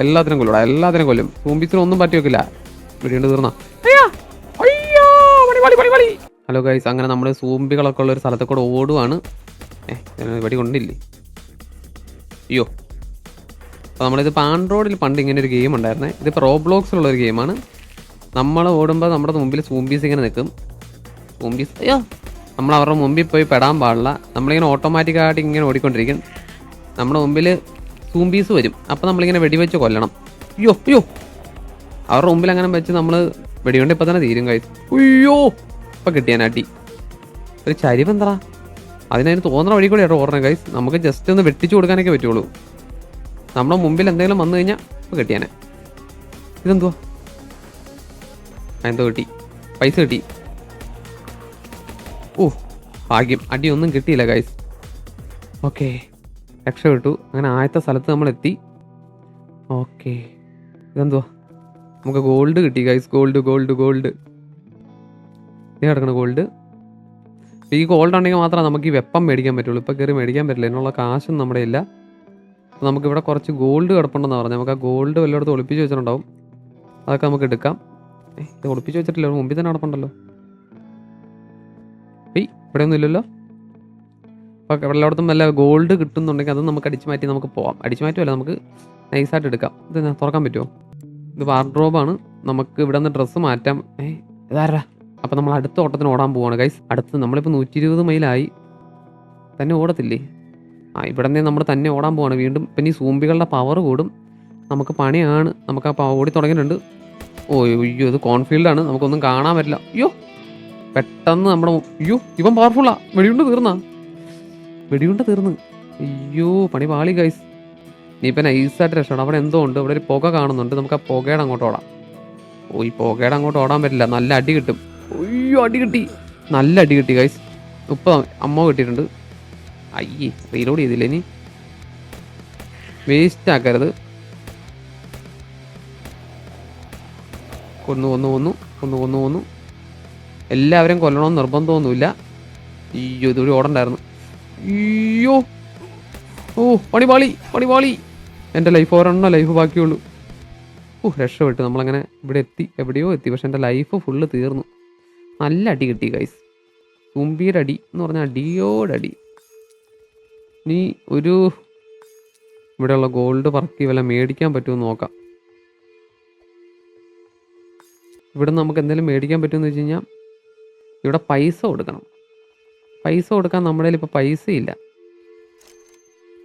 എല്ലാത്തിനും കൊല്ലൂടാ എല്ലാത്തിനും കൊല്ലും. സൂംബീസിനും ഒന്നും പറ്റി വെക്കില്ല വെടിയുണ്ട് തീർന്ന ഹലോ ഗൈസ് അങ്ങനെ നമ്മൾ സൂംബികളൊക്കെ ഉള്ള ഒരു സ്ഥലത്ത് കൂടെ ഓടുവാണ്. വെടി കൊണ്ടില്ലേ? അയ്യോ. അപ്പോൾ നമ്മളിത് പാൻഡ്രോയിഡിൽ പണ്ട് ഇങ്ങനെ ഒരു ഗെയിം ഉണ്ടായിരുന്നേ. ഇതിപ്പോൾ റോബ്ലോക്സിലുള്ള ഒരു ഗെയിമാണ് നമ്മൾ ഓടുമ്പോൾ നമ്മുടെ മുമ്പിൽ സൂംബീസ് ഇങ്ങനെ നിൽക്കും സൂംബീസ് അയ്യോ. നമ്മൾ അവരുടെ മുമ്പിൽ പോയി പെടാൻ പാടില്ല. നമ്മളിങ്ങനെ ഓട്ടോമാറ്റിക്കായിട്ട് ഇങ്ങനെ ഓടിക്കൊണ്ടിരിക്കും. നമ്മുടെ മുമ്പിൽ സൂംബീസ് വരും. അപ്പോൾ നമ്മളിങ്ങനെ വെടിവെച്ച് കൊല്ലണം. അയ്യോ അയ്യോ. അവരുടെ മുമ്പിൽ അങ്ങനെ വെച്ച് നമ്മൾ വെടികൊണ്ട് ഇപ്പം തന്നെ തീരും കഴിച്ചു അയ്യോ. ഇപ്പം കിട്ടിയാൻ അടി ഒരു ചരിവ് എന്താ അതിനതിന് തോന്നുന്ന വഴി കൂടെ ആയിട്ട് ഓർണ കൈസ് നമുക്ക് ജസ്റ്റ് ഒന്ന് വെട്ടിച്ചു കൊടുക്കാനൊക്കെ പറ്റുള്ളൂ. നമ്മുടെ മുമ്പിൽ എന്തെങ്കിലും വന്നു കഴിഞ്ഞാൽ ഇപ്പം കിട്ടിയാനെ. ഇതെന്തുവാ? എന്തോ കിട്ടി. പൈസ കിട്ടി. ഓ ഭാഗ്യം. അടിയൊന്നും കിട്ടിയില്ല ഗൈസ് ഓക്കെ. രക്ഷപ്പെട്ടു അങ്ങനെ ആദ്യത്തെ സ്ഥലത്ത് നമ്മൾ എത്തി ഓക്കെ. ഇതെന്തുവാ? നമുക്ക് ഗോൾഡ് കിട്ടി ഗൈസ് ഗോൾഡ് ഗോൾഡ് ഗോൾഡ് ഇത് കിടക്കണ ഗോൾഡ് ഈ ഗോൾഡ് ഉണ്ടെങ്കിൽ മാത്രമേ നമുക്ക് ഈ വെപ്പം മേടിക്കാൻ പറ്റുള്ളൂ. ഇപ്പം കയറി മേടിക്കാൻ പറ്റില്ല. എന്നുള്ള കാശും നമ്മുടെ ഇല്ല. അപ്പോൾ നമുക്ക് ഇവിടെ കുറച്ച് ഗോൾഡ് കിടപ്പുണ്ടെന്ന് പറഞ്ഞു നമുക്ക് ആ ഗോൾഡ് വല്ലയിടത്ത് ഒളിപ്പിച്ച് വെച്ചിട്ടുണ്ടാവും. അതൊക്കെ നമുക്ക് എടുക്കാം. ഇത് ഒളിപ്പിച്ച് വെച്ചിട്ടില്ല. മുമ്പിൽ തന്നെ കിടപ്പുണ്ടല്ലോ. ഏയ് ഇവിടെ ഒന്നും ഇല്ലല്ലോ. അപ്പോൾ എല്ലായിടത്തും വല്ല ഗോൾഡ് കിട്ടുന്നുണ്ടെങ്കിൽ അത് നമുക്ക് അടിച്ചു മാറ്റി നമുക്ക് പോവാം. അടിച്ചു മാറ്റുമല്ല നമുക്ക് നൈസായിട്ട് എടുക്കാം. ഇത് തുറക്കാൻ പറ്റുമോ ഇത് വാർഡ്രോബാണ് നമുക്ക് ഇവിടെ നിന്ന് ഡ്രസ്സ് മാറ്റാം. ഏ ഇതാരാ? അപ്പം നമ്മൾ അടുത്ത ഓട്ടത്തിന് ഓടാൻ പോവാണ് ഗൈസ് അടുത്ത് നമ്മളിപ്പോൾ നൂറ്റി ഇരുപത് മൈലായി. തന്നെ ഓടത്തില്ലേ? ആ ഇവിടെ നിന്ന് നമ്മൾ തന്നെ ഓടാൻ പോവാണ് വീണ്ടും. പിന്നെ ഈ സൂമ്പികളുടെ പവർ കൂടും. നമുക്ക് പണിയാണ്. നമുക്ക് ആ ഓടി തുടങ്ങിയിട്ടുണ്ട്. ഓ അയ്യോ ഇത് കോൺഫീൽഡാണ് നമുക്കൊന്നും കാണാൻ പറ്റില്ല. അയ്യോ പെട്ടെന്ന് നമ്മുടെ അയ്യോ ഇവൻ പവർഫുള്ളാ വെടിയുണ്ട് തീർന്നാ. വെടിയുണ്ട് തീർന്ന്. അയ്യോ പണി പാളി ഗൈസ് നീ ഇപ്പം നൈസായിട്ട് രക്ഷപ്പെടാം. അവിടെ എന്തോ ഉണ്ട്. അവിടെ ഒരു പുക കാണുന്നുണ്ട്. നമുക്ക് ആ പുകയുടെ അങ്ങോട്ട് ഓടാം. ഓ ഈ പുകയുടെ അങ്ങോട്ട് ഓടാൻ പറ്റില്ല. നല്ല അടി കിട്ടും. അയ്യോ അടി കിട്ടി. നല്ല അടി കിട്ടി ഗൈസ് ഉപ്പ അമ്മ കിട്ടിയിട്ടുണ്ട്. അയ്യേ റീലോഡ് ചെയ്തില്ല ഇനി? വേസ്റ്റ് ആക്കരുത്. കൊന്നു കൊന്നു കൊന്നു കൊന്നു കൊന്നു കൊന്നു. എല്ലാവരും കൊല്ലണമെന്ന് നിർബന്ധമൊന്നുമില്ല. ഈ ഇതുവഴി ഓടണ്ടായിരുന്നു. അയ്യോ. ഓ പണിപാളി പണിപാളി എന്റെ ലൈഫ് ഒരെണ്ണം ലൈഫ് ബാക്കിയുള്ളൂ. ഓ രക്ഷപ്പെട്ടു. നമ്മളങ്ങനെ ഇവിടെ എത്തി എവിടെയോ എത്തി. പക്ഷെ എന്റെ ലൈഫ് ഫുള്ള് തീർന്നു. നല്ല അടി കിട്ടി ഗൈസ് തുമ്പിയുടെ അടി എന്ന് പറഞ്ഞാൽ അടിയോടടി നീ ഒരു ഇവിടെയുള്ള ഗോൾഡ് പറക്കി വല്ല മേടിക്കാൻ പറ്റുമെന്ന് നോക്കാം. ഇവിടെ നമുക്ക് എന്തെങ്കിലും മേടിക്കാൻ പറ്റുമെന്ന് വെച്ച് കഴിഞ്ഞാൽ ഇവിടെ പൈസ കൊടുക്കണം. പൈസ കൊടുക്കാൻ നമ്മുടെ കയ്യിൽ ഇപ്പോൾ പൈസ ഇല്ല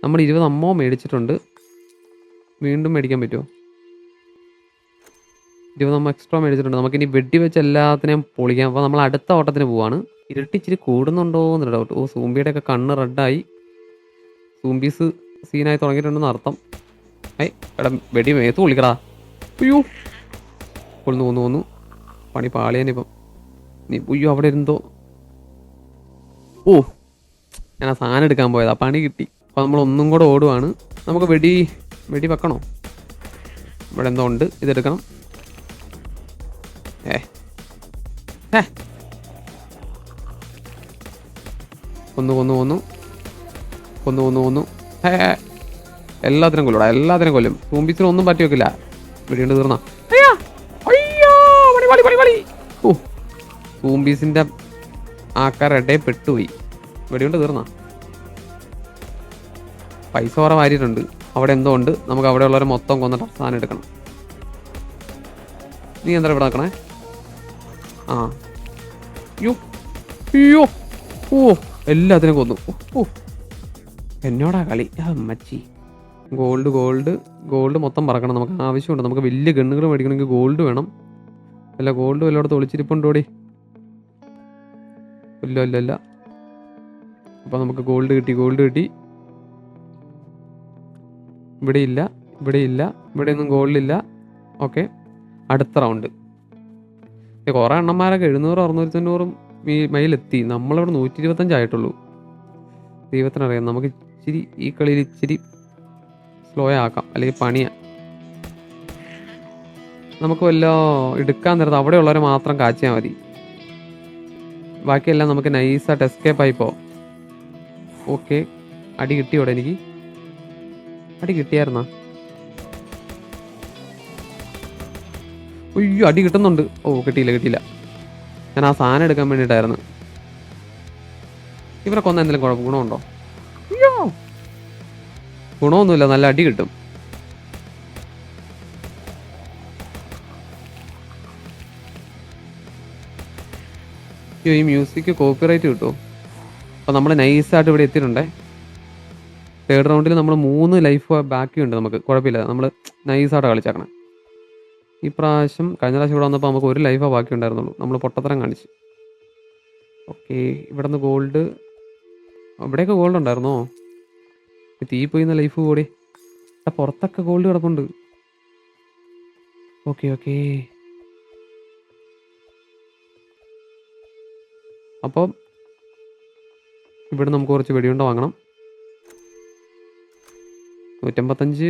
നമ്മൾ ഇരുപത് അമ്മോ മേടിച്ചിട്ടുണ്ട്. വീണ്ടും മേടിക്കാൻ പറ്റുമോ? ഇരുപത് അമ്മ എക്സ്ട്രാ മേടിച്ചിട്ടുണ്ട്. നമുക്കിനി വെടി വെച്ച് എല്ലാത്തിനെയും പൊളിക്കാം. അപ്പോൾ നമ്മൾ അടുത്ത ഓട്ടത്തിന് പോവാണ്. ഇരുട്ടിച്ചിരി കൂടുന്നുണ്ടോ എന്നൊരു ഡൗട്ട് ഓ സൂമ്പിയുടെ ഒക്കെ കണ്ണ് റെഡായി സൂമ്പീസ് സീനായി തുടങ്ങിയിട്ടുണ്ടെന്ന് അർത്ഥം. ഏയ് എടാ വെടി മേത്ത് പൊളിക്കടാ. അയ്യോ. കൊന്നു തോന്നു തോന്നു പണി പാളിയാനിപ്പം നീ അയ്യോ അവിടെ ഇരുന്തോ ഓ ഞാൻ ആ സാധനം എടുക്കാൻ പോയതാ പണി കിട്ടി. അപ്പോൾ നമ്മൾ ഒന്നും കൂടെ ഓടുവാണ്. നമുക്ക് വെടി വെടി വെക്കണോ? ഇവിടെ എന്തോ ഉണ്ട് ഇതെടുക്കണം. ഏ ഏ കൊന്നു കൊന്നു കൊന്നു. കൊന്നു കൊന്നു കൊന്നു. ഏ. എല്ലാത്തിനും കൊല്ലൂടാ എല്ലാത്തിനും കൊല്ലും. തൂമ്പിച്ചിനും ഒന്നും പറ്റി വെക്കില്ല. വെടിയുണ്ട് തീർന്ന. ഓ സൂംബീസിന്റെ ആക്കാരുടെ പെട്ടുപോയി. വെടിയുണ്ട് തീർന്ന. പൈസ കുറെ വാരിയിട്ടുണ്ട്. അവിടെ എന്തോ ഉണ്ട്. നമുക്ക് അവിടെ ഉള്ളവരെ മൊത്തം കൊന്നിട്ട് സാധനം എടുക്കണം. നീ എന്താ ഇവിടെ നിൽക്കണേ ആ. യോ ഓ. എല്ലാത്തിനും കൊന്നു. ഓ, എന്നോടാ കളി? ആ അമ്മച്ചി. ഗോൾഡ് ഗോൾഡ് ഗോൾഡ് മൊത്തം പറക്കണം. നമുക്ക് ആവശ്യമുണ്ട്. നമുക്ക് വലിയ ഗണ്ണുകൾ മേടിക്കണമെങ്കിൽ ഗോൾഡ് വേണം. അല്ല ഗോൾഡ് വല്ലയിടത്ത് ഒളിച്ചിരിപ്പുണ്ടോടി? ഇല്ല ഇല്ല ഇല്ല. അപ്പോൾ നമുക്ക് ഗോൾഡ് കിട്ടി ഗോൾഡ് കിട്ടി. ഇവിടെ ഇല്ല ഇവിടെ ഇല്ല ഇവിടെ ഒന്നും ഗോൾഡില്ല ഓക്കെ അടുത്ത റൗണ്ട് കുറേ എണ്ണന്മാരൊക്കെ എഴുന്നൂറ് അറുന്നൂറ്റി തൊണ്ണൂറും ഈ മൈലെത്തി നമ്മളിവിടെ നൂറ്റി ഇരുപത്തഞ്ചായിട്ടുള്ളൂ ദൈവത്തിനറിയാം. നമുക്ക് ഇച്ചിരി ഈ കളിയിൽ ഇച്ചിരി സ്ലോ ആക്കാം അല്ലെങ്കിൽ പണിയാ. നമുക്ക് വല്ല എടുക്കാൻ നേരത്ത് അവിടെയുള്ളവരെ മാത്രം കാച്ചിയാൽ മതി. ബാക്കിയെല്ലാം നമുക്ക് നൈസായിട്ട് എസ്കേപ്പ് ആയിപ്പോ ഓക്കെ. അടി കിട്ടിയോടെ എനിക്ക്? അടി കിട്ടിയായിരുന്നാ? അയ്യോ അടി കിട്ടുന്നുണ്ട്. ഓ കിട്ടിയില്ല കിട്ടിയില്ല. ഞാൻ ആ സാധനം എടുക്കാൻ വേണ്ടിയിട്ടായിരുന്നു. ഇവരെ കൊന്ന എന്തെങ്കിലും കുഴപ്പം ഗുണമുണ്ടോ? അയ്യോ! ഗുണമൊന്നുമില്ല നല്ല അടി കിട്ടും. അയ്യോ ഈ മ്യൂസിക് കോപ്പിറൈറ്റ് കിട്ടുമോ? അപ്പോൾ നമ്മൾ നൈസായിട്ട് ഇവിടെ എത്തിയിട്ടുണ്ടേ. തേർഡ് റൗണ്ടിൽ നമ്മൾ മൂന്ന് ലൈഫ് ബാക്കി ഉണ്ട് നമുക്ക്. കുഴപ്പമില്ല. നമ്മൾ നൈസായിട്ട് കളിച്ചേക്കണം. ഈ പ്രാവശ്യം കഴിഞ്ഞ പ്രാവശ്യം ഇവിടെ വന്നപ്പോൾ നമുക്ക് ഒരു ലൈഫ് ബാക്കി ഉണ്ടായിരുന്നുള്ളൂ നമ്മൾ പൊട്ടത്തരം കാണിച്ച്. ഓക്കെ ഇവിടെ നിന്ന് ഗോൾഡ് അവിടെയൊക്കെ ഗോൾഡ് ഉണ്ടായിരുന്നോ? തീ പോയിന്ന ലൈഫ് കൂടി. പുറത്തൊക്കെ ഗോൾഡ് കിടപ്പുണ്ട്. ഓക്കെ ഓക്കെ അപ്പോൾ ഇവിടെ നമുക്ക് കുറച്ച് വെടിയുണ്ട വാങ്ങണം. നൂറ്റമ്പത്തഞ്ച്.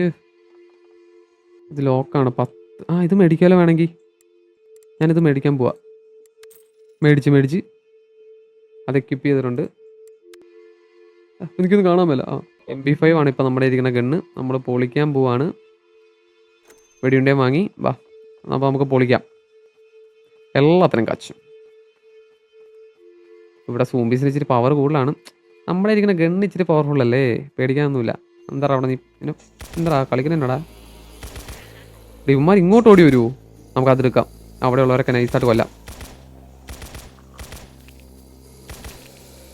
ഇത് ലോക്കാണ്. പത്ത്. ആ ഇത് മേടിക്കാലോ വേണമെങ്കിൽ ഞാനിത് മേടിക്കാൻ പോവാ. മേടിച്ച് മേടിച്ച്. അത് എക്യൂപ്പ് ചെയ്തിട്ടുണ്ട്. എനിക്കൊന്ന് കാണാൻ ആ എം ബി ഫൈവ് ആണ് ഇപ്പം നമ്മുടെ ഇരിക്കുന്ന ഗണ്ണ്. നമ്മൾ പൊളിക്കാൻ പോവാണ്. വെടിയുണ്ടേ വാങ്ങി. വാ അപ്പോൾ നമുക്ക് പൊളിക്കാം. എല്ലാത്തിനും കാച്ചും ഇവിടെ സൂംബീസിന് ഇച്ചിരി പവർ കൂടുതലാണ്. നമ്മളെ ഇരിക്കുന്ന ഗണ്ണ് ഇച്ചിരി പവർഫുൾ അല്ലേ? പേടിക്കാനൊന്നുമില്ല. എന്താ അവിടെ നീ? എന്താ കളിക്കുന്നുണ്ടടാ ഇവന്മാർ ഇങ്ങോട്ട് ഓടി വരുമോ നമുക്ക് അതെടുക്കാം അവിടെയുള്ളവരൊക്കെ നൈസായിട്ട് കൊല്ലാം.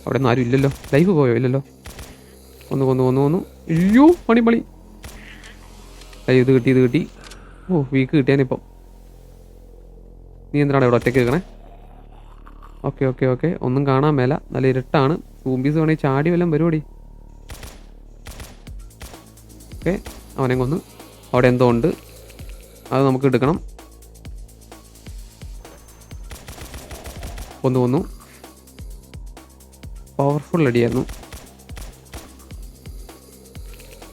അവിടെ ഒന്നും ആരും ഇല്ലല്ലോ. ലൈഫ് പോയോ? ഇല്ലല്ലോ. ഒന്ന് കൊന്നു കൊന്നു കൊന്നു അയ്യോ പണി പണി. ഇത് കിട്ടി ഇത് കിട്ടി. ഓ വീക്ക് കിട്ടിയാനിപ്പം. നീ എന്തിനാണ് ഇവിടെ ഒറ്റയ്ക്ക് നിൽക്കണേ? Okay okay okay. ഒന്നും കാണാൻ മേല. നല്ല ഇരുട്ടാണ്. സൂംബീസ് വേണമെങ്കിൽ ചാടി വല്ലതും പരിപാടി ഓക്കെ അവനെ കൊന്ന്. അവിടെ എന്തോ ഉണ്ട്. അത് നമുക്ക് എടുക്കണം. കൊന്നു കൊന്നു പവർഫുൾ അടിയായിരുന്നു.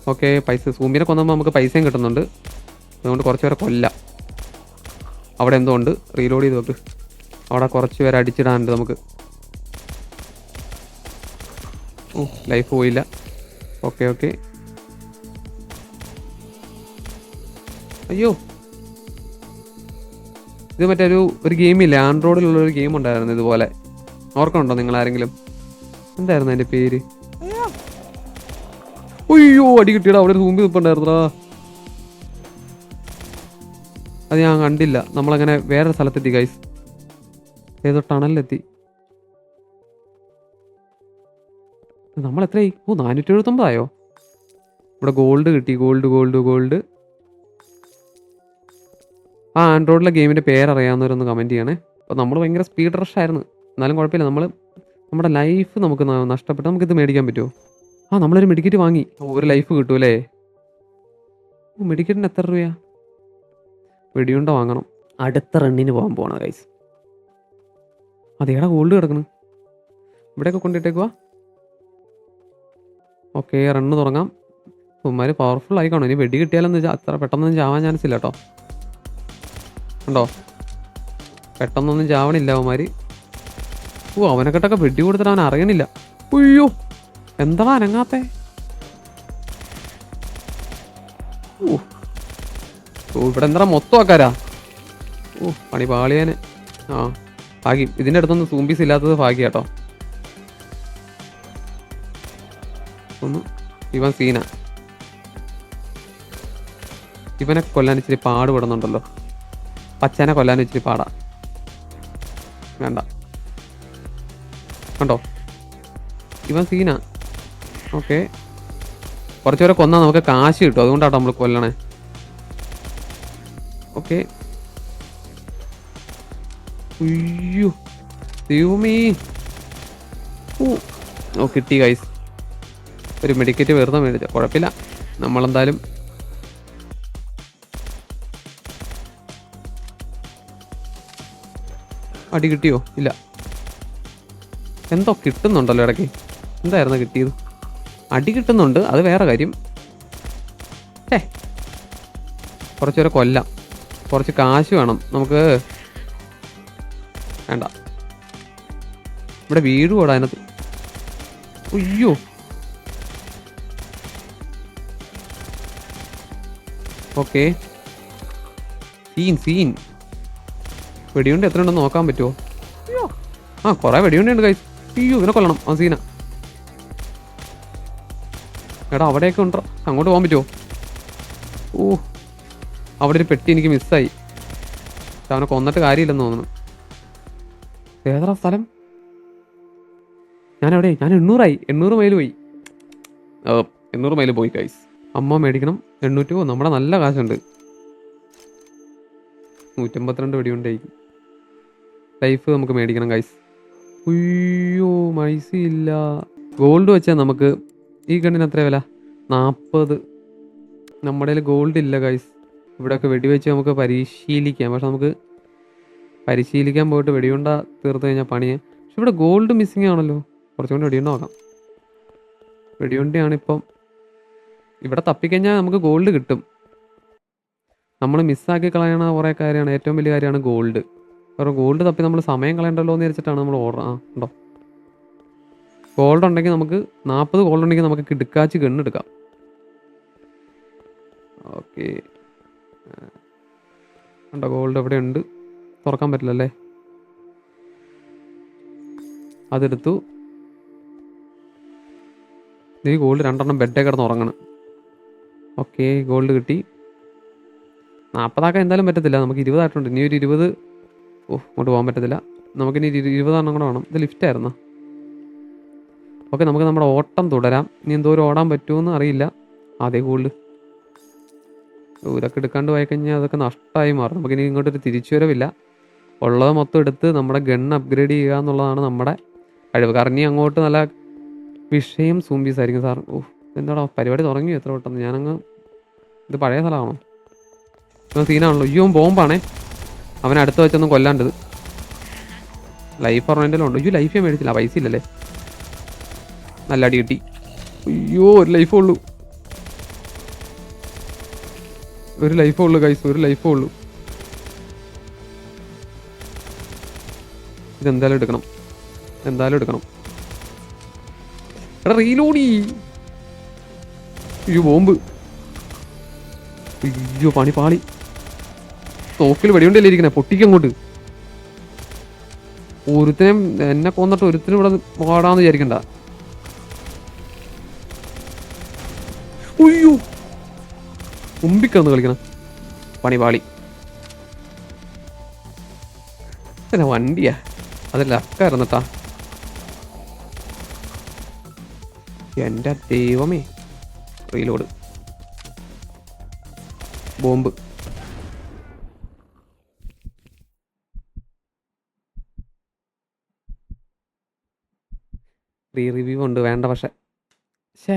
ഓക്കെ പൈസ. സൂമ്പിനെ കൊന്നുമ്പോൾ നമുക്ക് പൈസയും കിട്ടുന്നുണ്ട്. അതുകൊണ്ട് കുറച്ച് പേരെ കൊല്ല. അവിടെ എന്തോ ഉണ്ട്. റീലോഡ് ചെയ്ത് നോക്ക് അവിടെ കുറച്ച് പേരെ അടിച്ചിടാനുണ്ട് നമുക്ക്. ലൈഫ് പോയില്ല. ഓക്കെ ഓക്കെ അയ്യോ. ഇത് മറ്റേ ഒരു ഒരു ഗെയിമില്ലേ ആൻഡ്രോയിഡിലുള്ള ഒരു ഗെയിം ഉണ്ടായിരുന്നു ഇതുപോലെ. ഓർക്കുന്നുണ്ടോ നിങ്ങൾ ആരെങ്കിലും എന്തായിരുന്നു അതിന്റെ പേര്? അയ്യോ. അടി കിട്ടിയടാ. അവിടെ ഒരു തൂമ്പി നിൽപ്പുണ്ടായിരുന്നടാ അത് ഞാൻ കണ്ടില്ല. നമ്മളങ്ങനെ വേറെ സ്ഥലത്തെത്തി ഗൈസ് ഏതോ ടണലിലെത്തി. നമ്മൾ എത്രയായി ഓ നാനൂറ്റി എഴുപത്തൊമ്പതായോ ഇവിടെ ഗോൾഡ് കിട്ടി ഗോൾഡ് ഗോൾഡ് ഗോൾഡ്. ആ ആൻഡ്രോയിഡിലെ ഗെയിമിന്റെ പേരറിയാവുന്നവരൊന്ന് കമന്റ് ചെയ്യണേ. അപ്പോൾ നമ്മൾ ഭയങ്കര സ്പീഡ് റഷ് ആയിരുന്നു എന്നാലും കുഴപ്പമില്ല നമ്മൾ നമ്മുടെ ലൈഫ് നമുക്ക് നഷ്ടപ്പെട്ട് നമുക്കിത് മേടിക്കാൻ പറ്റുമോ? ആ നമ്മളൊരു മെഡിക്കറ്റ് വാങ്ങി. ഒരു ലൈഫ് കിട്ടും അല്ലേ? മെഡിക്കറ്റിന് എത്ര രൂപയാ? വെടിയുണ്ട വാങ്ങണം. അടുത്ത റണ്ണിന് പോകാൻ പോകണം ഗൈസ് അതേടാ ഗോൾഡ് കിടക്കണ്. ഇവിടെയൊക്കെ കൊണ്ടിട്ടേക്കുവാ. ഓക്കെ റണ്ണ് തുടങ്ങാം. ഉമ്മാര് പവർഫുൾ ആയി കാണും. ഇനി വെടി കിട്ടിയാലൊന്നും അത്ര പെട്ടെന്നൊന്നും ചാവാൻ ചാൻസ് ഇല്ല കേട്ടോ ഉണ്ടോ പെട്ടെന്നൊന്നും ചാവണില്ല അവന്മാര്. ഓ അവനെക്കെട്ടൊക്കെ വെടി കൊടുത്തിട്ട് അവൻ അറിയണില്ല. ഉയ്യോ എന്താ അനങ്ങാത്തെ? ഓ ഇവിടെ എന്താ മൊത്തം ആക്കാരാ ഓ പണി പാളിയാന്. ആ. ഭാഗ്യം. ഇതിന്റെ അടുത്തൊന്നും സൂംബീസ് ഇല്ലാത്തത് ഭാഗ്യം കേട്ടോ ഒന്ന് ഇവൻ സീന. ഇവനെ കൊല്ലാൻ ഇച്ചിരി പാടുപെടുന്നുണ്ടല്ലോ പച്ചനെ കൊല്ലാൻ ഇച്ചിരി പാടാ. വേണ്ട. കണ്ടോ? ഇവൻ സീന. ഓക്കെ. കുറച്ചുപേരെ കൊന്നാൽ നമുക്ക് കാശ് കിട്ടും. അതുകൊണ്ടാട്ടോ നമ്മൾ കൊല്ലണേ. ഓക്കെ. അയ്യോ ദൈവമേ. ഓ കിട്ടി ഗൈസ് ഒരു മെഡിക്കറ്റ് വെറുതെ മേടിച്ച കുഴപ്പമില്ല. നമ്മളെന്തായാലും അടി കിട്ടിയോ? ഇല്ല. എന്തോ കിട്ടുന്നുണ്ടല്ലോ ഇടയ്ക്ക്. എന്തായിരുന്നു കിട്ടിയത്? അടി കിട്ടുന്നുണ്ട്. അത് വേറെ കാര്യം. ഏ കുറച്ച് കൊല്ലം കൊല്ലാം. കുറച്ച് കാശ് വേണം. നമുക്ക് വേണ്ട. ഇവിടെ വീട് കൂടാ അതിനകത്ത്? അയ്യോ. ഓക്കെ. Scene scene. വെടിയുണ്ട് എത്ര ഉണ്ടെന്ന് നോക്കാൻ പറ്റുമോ അയ്യോ. ആ കുറേ വെടിയുണ്ടുണ്ട് കൈ അയ്യോ ഇവനെ കൊല്ലണം ആ സീന. എടാ അവിടെയൊക്കെ ഉണ്ടോ? അങ്ങോട്ട് പോകാൻ പറ്റുമോ ഓ. അവിടെ ഒരു പെട്ടി എനിക്ക് മിസ്സായി അവനെ കൊന്നിട്ട് കാര്യമില്ലെന്ന് തോന്നുന്നു. ഏതാ സ്ഥലം? ഞാൻ എവിടെ ഞാൻ എണ്ണൂറായി. എണ്ണൂറ് മൈൽ പോയി. എണ്ണൂറ് മൈൽ പോയി കൈസ് അമ്മ മേടിക്കണം. എണ്ണൂറ്റി പോ. നമ്മുടെ നല്ല കാശുണ്ട്. നൂറ്റമ്പത്തിരണ്ട് വെടിയുണ്ടായിരിക്കും ലൈഫ് നമുക്ക് മേടിക്കണം കൈസ് ഉയ്യോ മൈസില്ല ഗോൾഡ് വെച്ചാൽ നമുക്ക് ഈ ഗണ്ണിന് എത്ര വില? നാൽപ്പത് നമ്മുടെ കയ്യിൽ ഗോൾഡ് ഇല്ല കൈസ് ഇവിടെയൊക്കെ വെടിവെച്ച് നമുക്ക് പരിശീലിക്കാം. പക്ഷെ നമുക്ക് പരിശീലിക്കാൻ പോയിട്ട് വെടിയുണ്ട തീർത്ത് കഴിഞ്ഞാൽ പണിയെ. പക്ഷെ ഇവിടെ ഗോൾഡ് മിസ്സിങ് ആണല്ലോ. കുറച്ചുകൊണ്ട് വെടിയുണ്ട നോക്കാം. വെടിയുണ്ടയാണ് ഇപ്പം ഇവിടെ തപ്പിക്കഴിഞ്ഞാൽ നമുക്ക് ഗോൾഡ് കിട്ടും. നമ്മൾ മിസ്സാക്കി കളയണ കുറേ കാര്യമാണ്. ഏറ്റവും വലിയ കാര്യമാണ് ഗോൾഡ് കാരണം ഗോൾഡ് തപ്പി നമ്മൾ സമയം കളയണ്ടല്ലോ എന്ന് വിചാരിച്ചിട്ടാണ് നമ്മൾ ഓർഡർ ആ ഉണ്ടോ? ഗോൾഡ് ഉണ്ടെങ്കിൽ നമുക്ക് നാൽപ്പത് ഗോൾഡ് ഉണ്ടെങ്കിൽ നമുക്ക് കിടുക്കാച്ച് ഗണ്ണെടുക്കാം ഓക്കെ. ഉണ്ടോ? ഗോൾഡ് എവിടെ ഉണ്ട് തുറക്കാൻ പറ്റില്ലല്ലേ? അതെടുത്തു. ഈ ഗോൾഡ് രണ്ടെണ്ണം ബെഡേ കിടന്ന് ഉറങ്ങണം. ഓക്കെ ഗോൾഡ് കിട്ടി. നാൽപ്പതാക്കാൻ എന്തായാലും പറ്റത്തില്ല. നമുക്ക് ഇരുപതായിട്ടുണ്ട്. ഇനി ഒരു ഇരുപത് ഓ ഇങ്ങോട്ട് പോകാൻ പറ്റത്തില്ല. നമുക്കിനി ഇരുപതെണ്ണം കൂടെ വേണം. ഇത് ലിഫ്റ്റ് ആയിരുന്നോ? ഓക്കെ നമുക്ക് നമ്മുടെ ഓട്ടം തുടരാം. ഇനി എന്തോരം ഓടാൻ പറ്റുമെന്ന് അറിയില്ല. അതേ ഗോൾഡ് ഇതൊക്കെ എടുക്കാണ്ട് പോയി കഴിഞ്ഞാൽ അതൊക്കെ നഷ്ടമായി മാറും. നമുക്കിനി ഇങ്ങോട്ടൊരു തിരിച്ചുവരവില്ല. ഉള്ളത് മൊത്തം എടുത്ത് നമ്മുടെ ഗൺ അപ്ഗ്രേഡ് ചെയ്യുക എന്നുള്ളതാണ് നമ്മുടെ കഴിവ്. കാരണം ഇനി അങ്ങോട്ട് നല്ല വിഷയം സൂംബീസ് ആയിരിക്കും. സാർ ഓ എന്താടാ പരിപാടി തുടങ്ങി എത്ര പെട്ടെന്ന്? ഞാനങ്ങ് ഇത് പഴയ സ്ഥലമാണോ? സീനാണല്ലോ അയ്യോ ബോംബാണേ. അവൻ അടുത്ത് വെച്ചൊന്നും കൊല്ലാണ്ടത് ലൈഫ് പറഞ്ഞതിലും ഉണ്ട്. അയ്യോ ലൈഫേ മേടിച്ചില്ല. പൈസ ഇല്ലല്ലേ? നല്ല അടി കിട്ടി. അയ്യോ ഒരു ലൈഫേ ഉള്ളൂ. ഒരു ലൈഫേ ഉള്ളൂ കൈസ് ഒരു ലൈഫേ ഉള്ളൂ. ഇതെന്തായാലും എടുക്കണം. എന്തായാലും എടുക്കണം. എടാ റീലോഡി. അയ്യോ ബോംബ്. അയ്യോ പണി പാളി. തോക്കിൽ വെടിയുണ്ടല്ലേ ഇരിക്കണേ പൊട്ടിക്കങ്ങോട്ട് ഒരുത്തിനും എന്നെ കൊന്നിട്ട് ഒരുത്തിനും ഇവിടെ പാടാന്ന് വിചാരിക്കണ്ട. ഉയ്യോ കളിക്കണം. പണി പാളി. അല്ല ലെഫ്റ്റ് ആയിരുന്നട്ടാ എന്റെ എന്റെ ദൈവമേ. റീലോഡ് ബോംബ് റീ റിവ്യൂ ഉണ്ട് വേണ്ട പക്ഷേ. ഷേ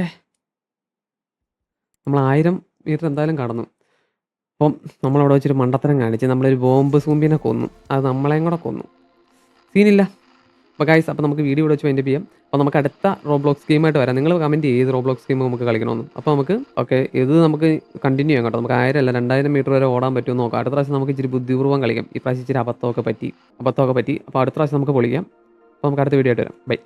നമ്മൾ ആയിരം മീറ്റർ എന്തായാലും കടന്നു. അപ്പം നമ്മളവിടെ വെച്ചൊരു മണ്ടത്തരം കാണിച്ച് നമ്മളൊരു ബോംബ് സൂമ്പിനെ കൊന്നു. അത് നമ്മളെയും കൂടെ കൊന്നു. സീനില്ല. അപ്പോൾ ഗൈസ് അപ്പോൾ നമുക്ക് വീഡിയോ ഇവിടെ വെച്ച് വൈൻഡപ്പ് ചെയ്യാം. അപ്പോൾ നമുക്ക് അടുത്ത റോബ്ലോക്സ് ഗെയിമായിട്ട് വരാം. നിങ്ങൾ കമന്റ് ചെയ്ത് റോബ്ലോക്സ് ഗെയിം നമുക്ക് കളിക്കണമെന്ന്. അപ്പോൾ നമുക്ക് ഓക്കെ ഇത് നമുക്ക് കണ്ടിന്യൂ ചെയ്യാം കേട്ടോ. നമുക്ക് ആയിരം അല്ല രണ്ടായിരം മീറ്റർ വരെ ഓടാൻ പറ്റുമെന്ന് നോക്കാം. അടുത്ത പ്രാവശ്യം നമുക്ക് ഇച്ചിരി ബുദ്ധിപൂർവം കളിക്കാം. ഈ പ്രാവശ്യം ഇച്ചിരി അബദ്ധമൊക്കെ പറ്റി. അബദ്ധമൊക്കെ പറ്റി. അപ്പോൾ അടുത്ത പ്രാവശ്യം നമുക്ക് പൊളിക്കാം. അപ്പോൾ നമുക്ക് അടുത്ത വീഡിയോ ആയിട്ട് വരാം. ബൈ